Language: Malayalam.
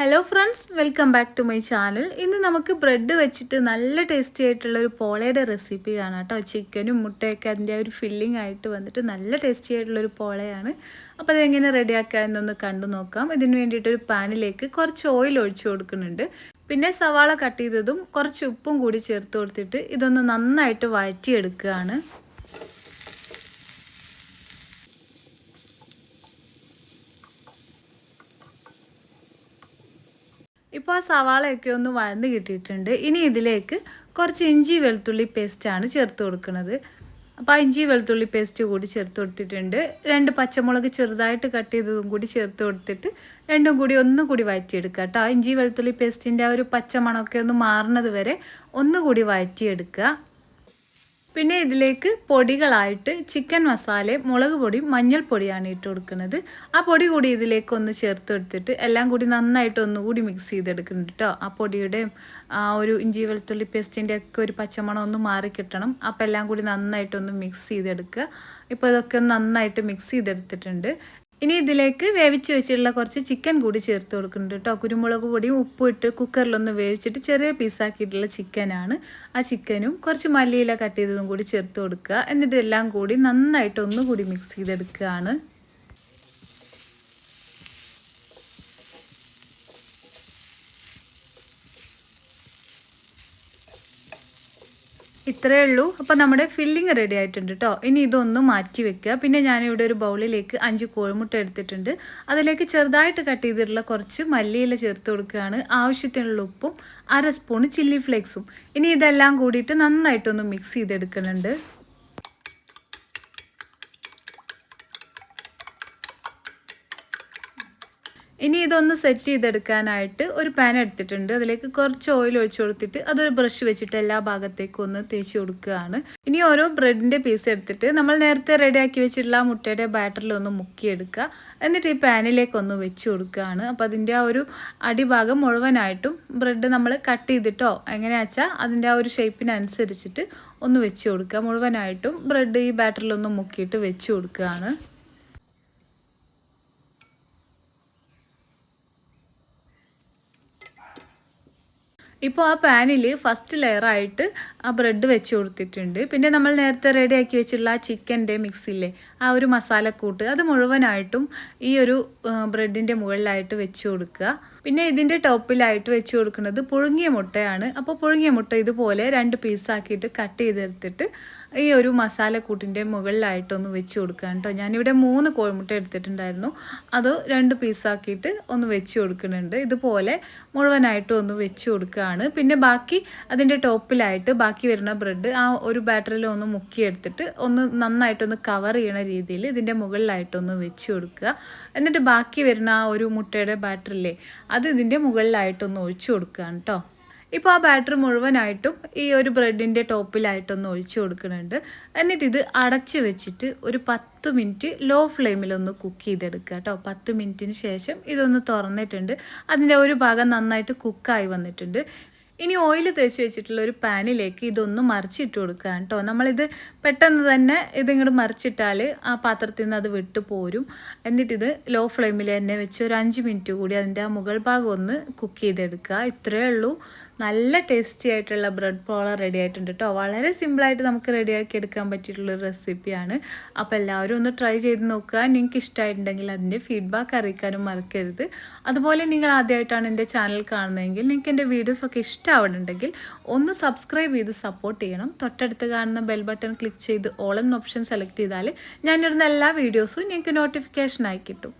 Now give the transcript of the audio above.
Hello friends welcome back to my channel ഇന്ന് നമുക്ക് ബ്രെഡ് വെച്ചിട്ട് നല്ല ടേസ്റ്റി ആയിട്ടുള്ള ഒരു പോളയുടെ റെസിപ്പി കാണാം കേട്ടോ ചിക്കനും മുട്ടയൊക്കെ അതിന്റെ ഒരു ഫില്ലിംഗ് ആയിട്ട് വന്നിട്ട് നല്ല ടേസ്റ്റി ആയിട്ടുള്ള ഒരു പോളയാണ്. അപ്പോൾ അതെങ്ങനെ റെഡിയാക്കുക എന്നൊന്ന് കണ്ടു നോക്കാം. ഇതിന് വേണ്ടിയിട്ട് ഒരു പാനിലേക്ക് കുറച്ച് ഓയിൽ ഒഴിച്ചു കൊടുക്കുന്നുണ്ട്. പിന്നെ സവാള കട്ട് ചെയ്തതും കുറച്ച് ഉപ്പും കൂടി ചേർത്ത് കൊടുത്തിട്ട് ഇതൊന്ന് നന്നായിട്ട് വഴറ്റിയെടുക്കുകയാണ്. ഇപ്പോൾ ആ സവാളയൊക്കെ ഒന്ന് വഴന്ന് കിട്ടിയിട്ടുണ്ട്. ഇനി ഇതിലേക്ക് കുറച്ച് ഇഞ്ചി വെളുത്തുള്ളി പേസ്റ്റാണ് ചേർത്ത് കൊടുക്കുന്നത്. അപ്പോൾ ആ ഇഞ്ചി വെളുത്തുള്ളി പേസ്റ്റ് കൂടി ചേർത്ത് കൊടുത്തിട്ടുണ്ട്. രണ്ട് പച്ചമുളക് ചെറുതായിട്ട് കട്ട് ചെയ്തതും കൂടി ചേർത്ത് കൊടുത്തിട്ട് രണ്ടും കൂടി ഒന്നും കൂടി വഴറ്റിയെടുക്കുക കേട്ടോ. ആ ഇഞ്ചി വെളുത്തുള്ളി പേസ്റ്റിന്റെ ആ ഒരു പച്ചമണമൊക്കെ ഒന്ന് മാറുന്നത് വരെ ഒന്നുകൂടി വഴറ്റിയെടുക്കുക. പിന്നെ ഇതിലേക്ക് പൊടികളായിട്ട് ചിക്കൻ മസാല മുളക് പൊടി മഞ്ഞൾപ്പൊടിയാണ് ഇട്ട് കൊടുക്കുന്നത്. ആ പൊടി കൂടി ഇതിലേക്ക് ഒന്ന് ചേർത്ത് എടുത്തിട്ട് എല്ലാം കൂടി നന്നായിട്ട് ഒന്നുകൂടി മിക്സ് ചെയ്തെടുക്കുന്നുണ്ട് കേട്ടോ ആ പൊടിയുടെയും ആ ഒരു ഇഞ്ചി വെളുത്തുള്ളി പേസ്റ്റിന്റെ ഒക്കെ ഒരു പച്ചമണം ഒന്ന് മാറി കിട്ടണം. അപ്പോൾ എല്ലാം കൂടി നന്നായിട്ടൊന്ന് മിക്സ് ചെയ്തെടുക്കുക. ഇപ്പോൾ ഇതൊക്കെ നന്നായിട്ട് മിക്സ് ചെയ്തെടുത്തിട്ടുണ്ട്. ഇനി ഇതിലേക്ക് വേവിച്ച് വെച്ചിട്ടുള്ള കുറച്ച് ചിക്കൻ കൂടി ചേർത്ത് കൊടുക്കുന്നുണ്ട് കേട്ടോ. കുരുമുളക് പൊടിയും ഉപ്പും ഇട്ട് കുക്കറിലൊന്ന് വേവിച്ചിട്ട് ചെറിയ പീസാക്കിയിട്ടുള്ള ചിക്കനാണ് ആ ചിക്കനും കുറച്ച് മല്ലിയില കട്ട് ചെയ്തതും കൂടി ചേർത്ത് കൊടുക്കുക. എന്നിട്ട് എല്ലാം കൂടി നന്നായിട്ട് ഒന്നുകൂടി മിക്സ് ചെയ്തെടുക്കുകയാണ്. ഇത്രയേ ഉള്ളൂ. അപ്പോൾ നമ്മുടെ ഫില്ലിങ് റെഡി ആയിട്ടുണ്ട് കേട്ടോ ഇനി ഇതൊന്ന് മാറ്റി വെക്കുക. പിന്നെ ഞാനിവിടെ ഒരു ബൗളിലേക്ക് അഞ്ച് കോഴിമുട്ട എടുത്തിട്ടുണ്ട്. അതിലേക്ക് ചെറുതായിട്ട് കട്ട് ചെയ്തിട്ടുള്ള കുറച്ച് മല്ലിയില ചേർത്ത് കൊടുക്കുകയാണ്. ആവശ്യത്തിനുള്ള ഉപ്പും അര സ്പൂൺ ചില്ലി ഫ്ലേക്സും ഇനി ഇതെല്ലാം കൂടിയിട്ട് നന്നായിട്ടൊന്ന് മിക്സ് ചെയ്തെടുക്കുന്നുണ്ട്. ഇനി ഇതൊന്ന് സെറ്റ് ചെയ്തെടുക്കാനായിട്ട് ഒരു പാൻ എടുത്തിട്ടുണ്ട്. അതിലേക്ക് കുറച്ച് ഓയിൽ ഒഴിച്ചു കൊടുത്തിട്ട് അതൊരു ബ്രഷ് വെച്ചിട്ട് എല്ലാ ഭാഗത്തേക്കും ഒന്ന് തേച്ച് കൊടുക്കുകയാണ്. ഇനി ഓരോ ബ്രെഡിന്റെ പീസ് എടുത്തിട്ട് നമ്മൾ നേരത്തെ റെഡിയാക്കി വെച്ചിട്ടുള്ള മുട്ടയുടെ ബാറ്ററിൽ ഒന്ന് മുക്കിയെടുക്കുക. എന്നിട്ട് ഈ പാനിലേക്കൊന്ന് വെച്ച് കൊടുക്കുകയാണ്. അപ്പോൾ അതിന്റെ ആ ഒരു അടിഭാഗം മുഴുവനായിട്ടും ബ്രെഡ് നമ്മൾ കട്ട് ചെയ്തിട്ടോ എങ്ങനെയാ വെച്ചാൽ അതിന്റെ ആ ഒരു ഷേപ്പിനനുസരിച്ചിട്ട് ഒന്ന് വെച്ച് കൊടുക്കുക. മുഴുവനായിട്ടും ബ്രെഡ് ഈ ബാറ്ററിലൊന്ന് മുക്കിയിട്ട് വെച്ച് കൊടുക്കുകയാണ്. ഇപ്പോൾ ആ പാനിൽ ഫസ്റ്റ് ലെയറായിട്ട് ആ ബ്രെഡ് വെച്ച് കൊടുത്തിട്ടുണ്ട്. പിന്നെ നമ്മൾ നേരത്തെ റെഡി ആക്കി വെച്ചിട്ടുള്ള ആ ചിക്കന്റെ മിക്സില്ലേ ആ ഒരു മസാലക്കൂട്ട് അത് മുഴുവനായിട്ടും ഈ ഒരു ബ്രെഡിന്റെ മുകളിലായിട്ട് വെച്ച് കൊടുക്കുക. പിന്നെ ഇതിന്റെ ടോപ്പിലായിട്ട് വെച്ച് കൊടുക്കുന്നത് പുഴുങ്ങിയ മുട്ടയാണ്. അപ്പോൾ പുഴുങ്ങിയ മുട്ട ഇതുപോലെ രണ്ട് പീസാക്കിയിട്ട് കട്ട് ചെയ്തെടുത്തിട്ട് ഈ ഒരു മസാലക്കൂട്ടിന്റെ മുകളിലായിട്ടൊന്ന് വെച്ച് കൊടുക്കുക കേട്ടോ. ഞാനിവിടെ മൂന്ന് കോഴിമുട്ട എടുത്തിട്ടുണ്ടായിരുന്നു. അത് രണ്ട് പീസാക്കിയിട്ട് ഒന്ന് വെച്ച് കൊടുക്കുന്നുണ്ട്. ഇതുപോലെ മുഴുവനായിട്ടും ഒന്ന് വെച്ച് കൊടുക്കുകയാണ് പിന്നെ ബാക്കി അതിന്റെ ടോപ്പിലായിട്ട് ബാക്കി വരുന്ന ബ്രെഡ് ആ ഒരു ബാറ്ററിൽ ഒന്ന് മുക്കിയെടുത്തിട്ട് ഒന്ന് നന്നായിട്ടൊന്ന് കവർ ചെയ്യണ രീതിയിൽ ഇതിന്റെ മുകളിലായിട്ടൊന്ന് വെച്ച് കൊടുക്കുക. എന്നിട്ട് ബാക്കി വരുന്ന ആ ഒരു മുട്ടയുടെ ബാറ്ററില്ലേ അത് ഇതിന്റെ മുകളിലായിട്ടൊന്ന് ഒഴിച്ചു കൊടുക്കുകയാണ് കേട്ടോ ഇപ്പോൾ ആ ബാറ്റർ മുഴുവനായിട്ടും ഈ ഒരു ബ്രെഡിന്റെ ടോപ്പിലായിട്ടൊന്ന് ഒഴിച്ചു കൊടുക്കുന്നുണ്ട്. എന്നിട്ട് ഇത് അടച്ച് വെച്ചിട്ട് ഒരു പത്ത് മിനിറ്റ് ലോ ഫ്ലെയിമിലൊന്ന് കുക്ക് ചെയ്തെടുക്കുക കേട്ടോ. പത്ത് മിനിറ്റിന് ശേഷം ഇതൊന്ന് തുറന്നിട്ടുണ്ട്. അതിന്റെ ഒരു ഭാഗം നന്നായിട്ട് കുക്കായി വന്നിട്ടുണ്ട്. ഇനി ഓയിൽ തേച്ച് വെച്ചിട്ടുള്ള ഒരു പാനിലേക്ക് ഇതൊന്ന് മറിച്ചിട്ട് കൊടുക്കുക കേട്ടോ. നമ്മളിത് പെട്ടെന്ന് തന്നെ ഇതിങ്ങോട്ട് മറിച്ചിട്ടാൽ ആ പാത്രത്തിൽ നിന്ന് അത് വിട്ടു പോരും. എന്നിട്ടിത് ലോ ഫ്ലെയിമിൽ തന്നെ വെച്ച് ഒരു അഞ്ച് മിനിറ്റ് കൂടി അതിന്റെ ആ മുകൾ ഭാഗം ഒന്ന് കുക്ക് ചെയ്തെടുക്കുക. ഇത്രയേ ഉള്ളൂ. നല്ല ടേസ്റ്റി ആയിട്ടുള്ള ബ്രെഡ് പോള റെഡി ആയിട്ടുണ്ട് കേട്ടോ വളരെ സിമ്പിളായിട്ട് നമുക്ക് റെഡിയാക്കി എടുക്കാൻ പറ്റിയിട്ടുള്ളൊരു റെസിപ്പിയാണ് അപ്പോൾ എല്ലാവരും ഒന്ന് ട്രൈ ചെയ്ത് നോക്കുക. നിങ്ങൾക്ക് ഇഷ്ടമായിട്ടുണ്ടെങ്കിൽ അതിന്റെ ഫീഡ്ബാക്ക് അറിയിക്കാനും മറക്കരുത്. അതുപോലെ നിങ്ങൾ ആദ്യമായിട്ടാണ് എന്റെ ചാനൽ കാണുന്നതെങ്കിൽ നിങ്ങൾക്ക് എന്റെ വീഡിയോസൊക്കെ ഇഷ്ടമാവുന്നുണ്ടെങ്കിൽ ഒന്ന് സബ്സ്ക്രൈബ് ചെയ്ത് സപ്പോർട്ട് ചെയ്യണം. തൊട്ടടുത്ത് കാണുന്ന ബെൽ ബട്ടൺ ക്ലിക്ക് ചെയ്ത് ഓൾ എന്ന ഓപ്ഷൻ സെലക്ട് ചെയ്താൽ ഞാനിടുന്ന എല്ലാ വീഡിയോസും നിങ്ങൾക്ക് നോട്ടിഫിക്കേഷനായി കിട്ടും.